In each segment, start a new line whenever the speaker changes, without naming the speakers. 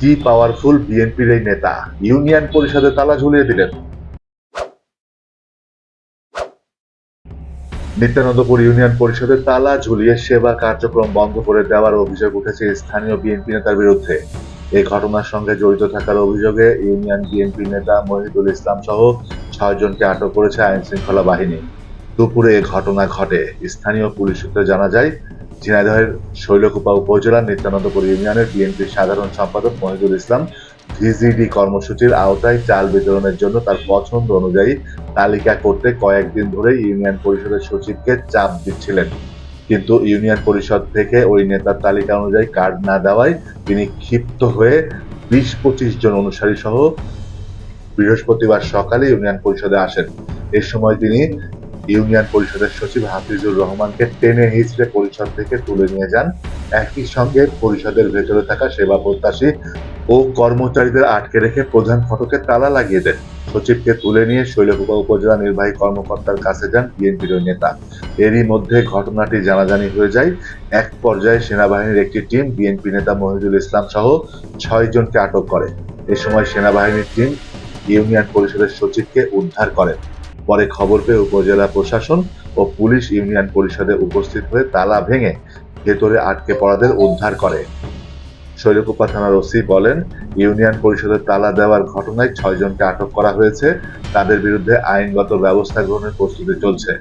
কি পাওয়ারফুল বিএনপির এই নেতা ইউনিয়ন পরিষদে তালা ঝুলিয়ে দিলেন। নিত্যানন্দপুর ইউনিয়ন পরিষদের তালা ঝুলিয়ে সেবা কার্যক্রম বন্ধ করে দেওয়ার অভিযোগ উঠেছে স্থানীয় বিএনপি নেতার বিরুদ্ধে। এই ঘটনার সঙ্গে জড়িত থাকার অভিযোগে ইউনিয়ন বিএনপি নেতা মহিদুল ইসলাম সহ ছয় জনকে আটক করেছে আইন শৃঙ্খলা বাহিনী। দুপুরে ঘটনা ঘটে। স্থানীয় পুলিশ সূত্রে জানা যায়, ঝিনাইদহের শৈলকুপা উপজেলার নিত্যানন্দপুর ইউনিয়নের বিএনপির সাধারণ সম্পাদক মহিদুল ইসলাম ভিজিডি কর্মসূচির আওতায় চাল বিতরণের জন্য তার পছন্দ অনুযায়ী তালিকা করতে কয়েকদিন ধরে ইউনিয়ন পরিষদের সচিবকে চাপ দিচ্ছিলেন। কিন্তু ইউনিয়ন পরিষদ থেকে ওই নেতার তালিকা অনুযায়ী কার্ড না দেওয়ায় তিনি ক্ষিপ্ত হয়ে বিশ পঁচিশ জন অনুসারী সহ বৃহস্পতিবার সকালে ইউনিয়ন পরিষদে আসেন। এ সময় তিনি ইউনিয়ন পরিষদের সচিব হাফিজুর রহমানকে টেনে হিচড়ে পরিষদ থেকে তুলে নিয়ে যান। একই সঙ্গে পরিষদের ভেতরে থাকা সেবা প্রত্যাশী ও কর্মচারীদের আটকে রেখে প্রধান ফটকে তালা লাগিয়ে দেন। সচিবকে তুলে নিয়ে শৈলকুপা উপজেলা নির্বাহী কর্মকর্তার কাছে যান বিএনপির নেতা। এরই মধ্যে ঘটনাটি জানাজানি হয়ে যায়। এক পর্যায়ে সেনাবাহিনীর একটি টিম বিএনপি নেতা মহিদুল ইসলাম সহ ছয় জনকে আটক করে। এ সময় সেনাবাহিনীর টিম ইউনিয়ন পরিষদের সচিবকে উদ্ধার করে। পরে খবর পেয়ে উপজেলা প্রশাসন ও পুলিশ ইউনিয়ন পরিষদে উপস্থিত হয়ে তালা ভেঙে ভেতরে আটকে পড়াদের উদ্ধার করে। শৈলকুপা থানার ওসি বলেন, ইউনিয়ন পরিষদের তালা দেওয়ার ঘটনায় ছয় জনকে আটক করা হয়েছে। তাদের বিরুদ্ধে আইনগত ব্যবস্থা গ্রহণের প্রস্তুতি চলছে।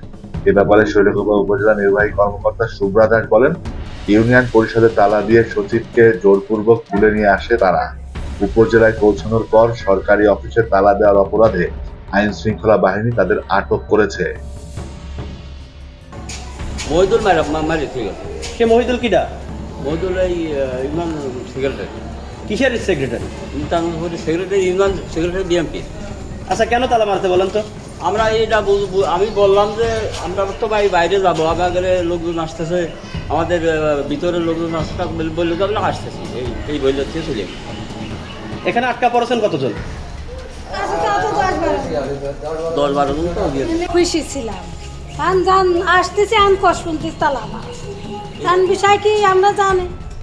এ ব্যাপারে শৈলকুপা উপজেলা নির্বাহী কর্মকর্তা শুভ্রা দাস বলেন, ইউনিয়ন পরিষদে তালা দিয়ে সচিবকে জোরপূর্বক তুলে নিয়ে আসে তারা। উপজেলায় পৌঁছানোর পর সরকারি অফিসে তালা দেওয়ার অপরাধে আইন শৃঙ্খলা বাহিনী তাদের আটক করেছে।
মহিদুল মারি ঠিক আছে।
সে মহিদুল কিডা?
মহিদুল এই সেক্রেটারি।
কিসের সেক্রেটারি?
Secretary secretary BMP.
আচ্ছা কেন তালা মারতে বলেন তো?
আমরা বুঝ- আমি বললাম যে আমরা তো ভাই বাইরে যাব আগে লোকজন আসতেছে আমাদের আহ, ভিতরের লোকজন আসতে বললে তো আমরা আসতেছি। এই এই বইলে চলে
এখানে আটকা পড়েছেন কতজন?
খুশি ছিলাম। আন যান আসতেছে আন কষ্ট তালা আমার। বিষয় কি আমরা জানি?